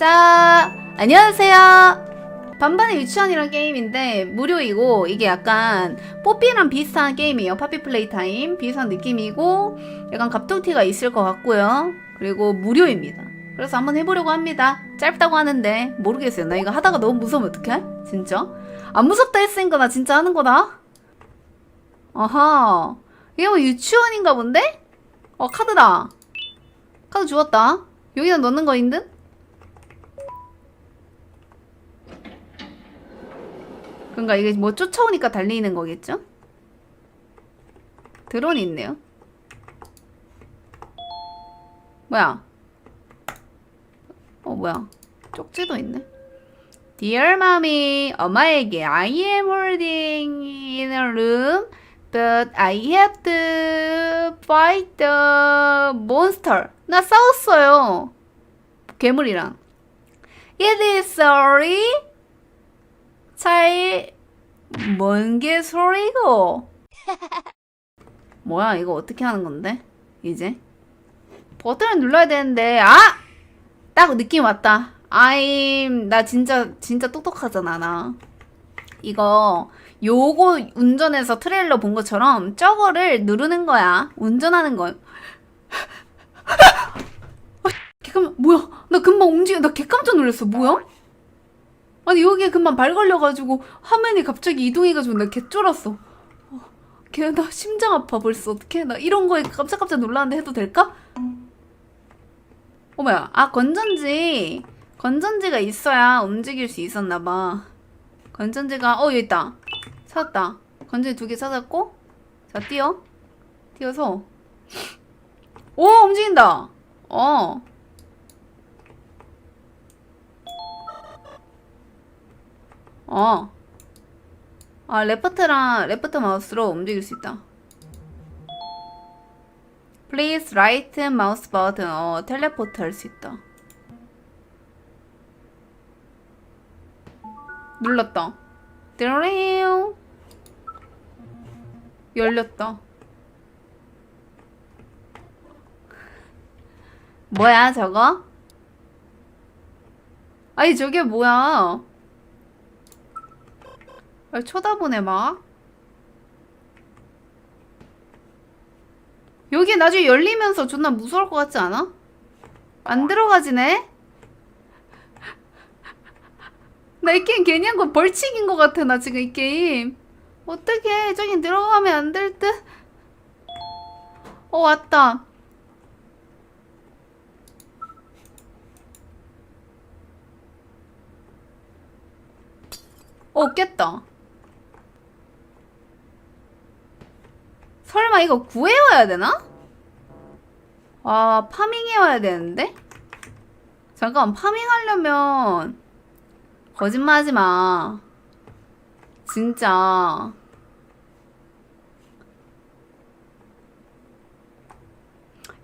자, 안녕하세요. 반반의 유치원이란 게임인데 무료이고 이게 약간 뽀삐랑 비슷한 게임이에요. 파피 플레이 타임 비슷한 느낌이고 약간 갑툭튀가 있을 것 같고요. 그리고 무료입니다. 그래서 한번 해보려고 합니다. 짧다고 하는데 모르겠어요. 나 이거 하다가 너무 무서우면 어떡해? 진짜? 안 무섭다 했으니까 나 진짜 하는 거다. 아하. 이게 뭐 유치원인가 본데? 어 카드다. 카드 주웠다. 여기다 넣는 거인 듯? 그러니까 이게 뭐 쫓아오니까 달리는 거겠죠? 드론이 있네요. 뭐야? 어 뭐야? 쪽지도 있네. Dear mommy, 엄마에게 I am holding in a room, but I have to fight the monster. 나 싸웠어요. 괴물이랑. It is sorry. 잘, 뭔 게 소리고? 뭐야, 이거 어떻게 하는 건데? 이제? 버튼을 눌러야 되는데, 아! 딱 느낌 왔다. I'm, 나 진짜, 진짜 똑똑하잖아, 나. 이거, 요거 운전해서 트레일러 본 것처럼 저거를 누르는 거야. 운전하는 거. 아, 개깜, 뭐야? 나 금방 움직여. 나 개깜짝 놀랐어. 뭐야? 아니 여기에 금방 발 걸려가지고 화면이 갑자기 이동해가지고 나 개쫄았어. 어, 걔나 심장 아파 벌써 어떡해? 나 이런 거에 깜짝깜짝 놀랐는데 해도 될까? 어머야, 아 건전지 건전지가 있어야 움직일 수 있었나 봐. 건전지가 어 여기 있다. 찾았다. 건전지 두 개 찾았고 자 뛰어 뛰어서 오 움직인다. 어. 어. 아, 레프트랑 레프트 마우스로 움직일 수 있다. Please right mouse button. 어, 텔레포트 할 수 있다. 눌렀다. 띠로링. 열렸다. 뭐야, 저거? 아니, 저게 뭐야? 아, 쳐다보네 막. 여기 나중에 열리면서 존나 무서울 것 같지 않아? 안 들어가지네? 나 이 게임 괜히 한거 벌칙인 것 같아 나 지금 이 게임 어떡해 저기 들어가면 안 될 듯? 어 왔다 어 깼다 설마 이거 구해와야 되나? 아, 파밍해와야 되는데? 잠깐, 파밍하려면, 거짓말 하지 마. 진짜.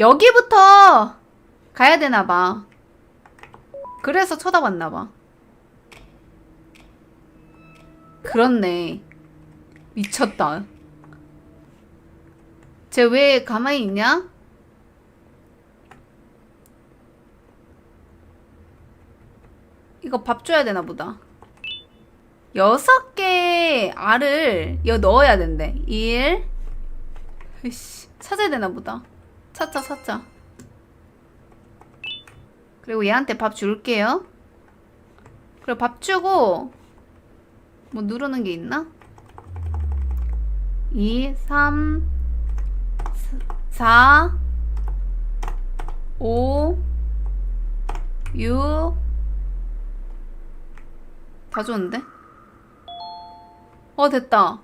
여기부터 가야 되나 봐. 그래서 쳐다봤나 봐. 그렇네. 미쳤다. 쟤 왜 가만히 있냐? 이거 밥 줘야 되나 보다. 여섯 개 알을 여 넣어야 된대. 1 으이씨, 찾아야 되나 보다. 찾자, 찾자. 그리고 얘한테 밥 줄게요. 그리고 밥 주고 뭐 누르는 게 있나? 2, 3, 4 5 6다 줬는데? 어 됐다.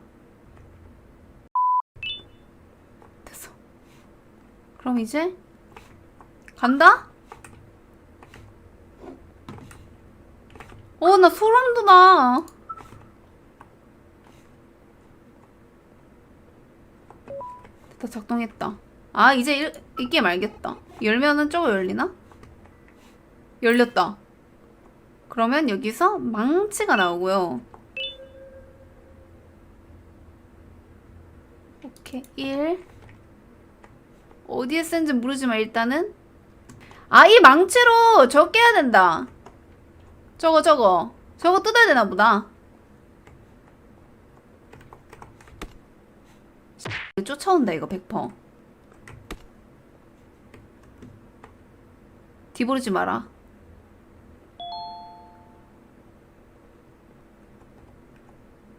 됐어. 그럼 이제 간다? 어 나 소름 돋아 됐다 작동했다 아 이제 일, 이 게임 알겠다. 열면은 저거 열리나? 열렸다. 그러면 여기서 망치가 나오고요. 오케이. 1 어디에 쓴지 모르지만 일단은 아 이 망치로 저 깨야 된다. 저거 저거. 저거 뜯어야 되나 보다. 쫓아온다 이거 100% 뒤부르지 마라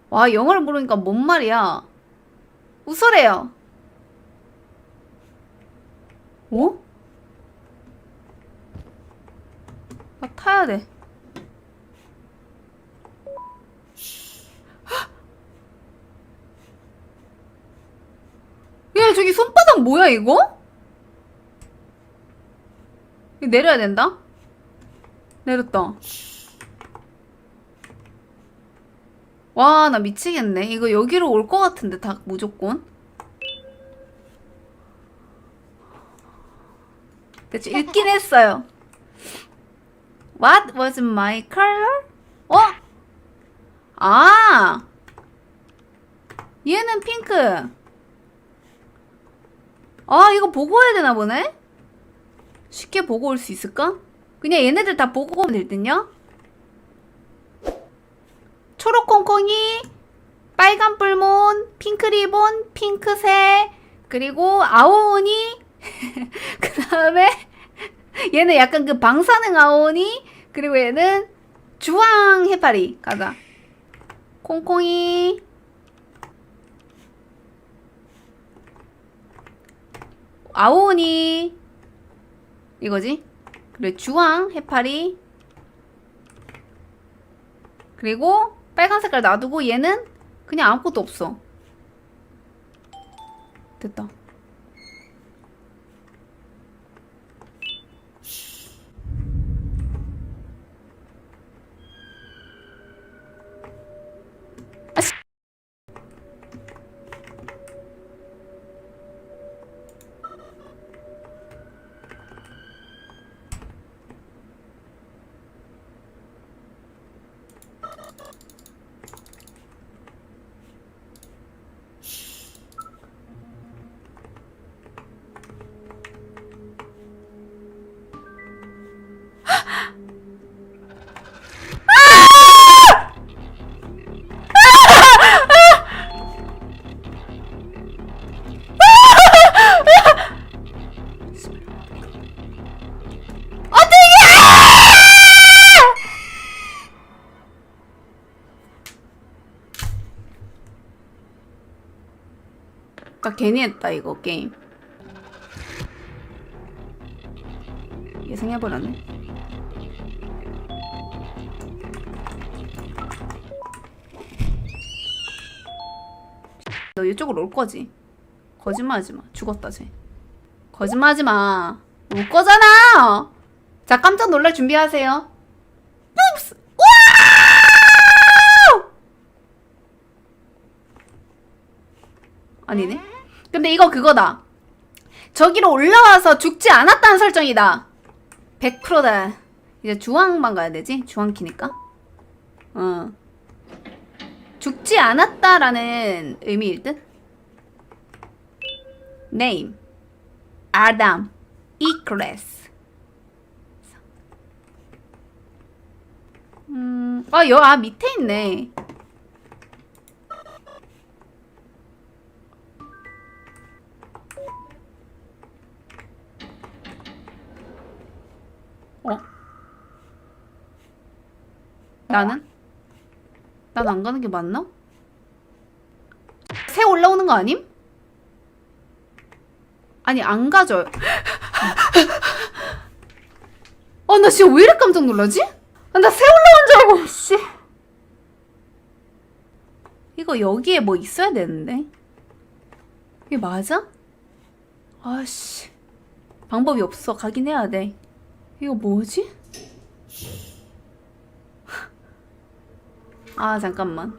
와 영어를 모르니까 뭔 말이야 웃어래요 어? 나 타야 돼 야, 저기 손바닥 뭐야, 이거? 내려야 된다? 내렸다. 와, 나 미치겠네. 이거 여기로 올 것 같은데, 다 무조건. 대충 읽긴 했어요. What was my color? 어? 아! 얘는 핑크. 아, 이거 보고 와야 되나 보네? 쉽게 보고 올 수 있을까? 그냥 얘네들 다 보고 오면 될 듯요? 초록 콩콩이, 빨간 뿔몬, 핑크 리본, 핑크색, 그리고 아오오니, 그 다음에 얘는 약간 그 방사능 아오오니, 그리고 얘는 주황 해파리. 가자. 콩콩이, 아오니 이거지? 그래 주황 해파리. 그리고 빨간 색깔 놔두고 얘는 그냥 아무것도 없어. 됐다 아까 괜히 했다 이거 게임. 예상해버렸네. 너 이쪽으로 올 거지? 거짓말하지 마. 죽었다 쟤. 거짓말하지 마올 거잖아! 자 깜짝 놀랄 준비하세요. 뿜스 와우 아니네. 근데 이거 그거다. 저기로 올라와서 죽지 않았다는 설정이다. 100%다. 이제 주황만 가야 되지? 주황 키니까. 어. 죽지 않았다라는 의미일 듯? name. 아담. 이크레스. 음, 아, 여, 아, 밑에 있네. 나는? 난 안 가는 게 맞나? 새 올라오는 거 아님? 아니 안 가져요. 아 나 진짜 왜 이렇게 깜짝 놀라지? 아, 나새 올라온 줄 알고 씨. 이거 여기에 뭐 있어야 되는데. 이게 맞아? 아씨. 방법이 없어. 가긴 해야 돼. 이거 뭐지? 아, 잠깐만.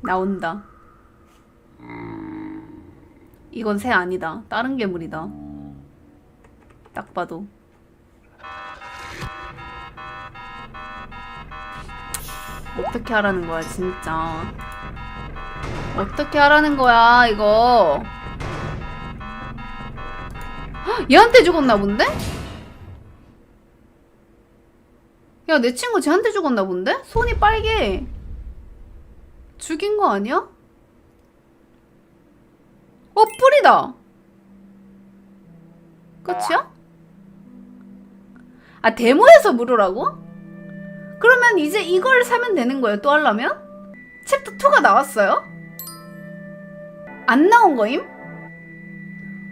나온다. 이건 새 아니다. 다른 괴물이다. 딱 봐도. 어떻게 하라는 거야, 진짜. 어떻게 하라는 거야 이거 헉, 얘한테 죽었나 본데? 야 내 친구 쟤한테 죽었나 본데? 손이 빨개 죽인 거 아니야? 어 뿔이다 끝이야? 아 데모에서 물으라고? 그러면 이제 이걸 사면 되는 거예요 또 하려면? 챕터 2가 나왔어요? 안 나온 거임?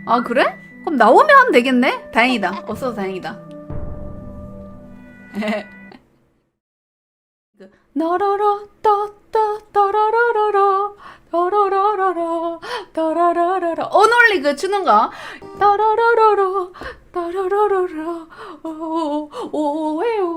아 그래? 그럼 나오면 하면 되겠네? 다행이다. 없어서 다행이다. 나라라 따따 따라라라라. 따라라라라. 따라라라라. 어놀리 그 추는 거 따라라라라. 따라라라라. 오오오오오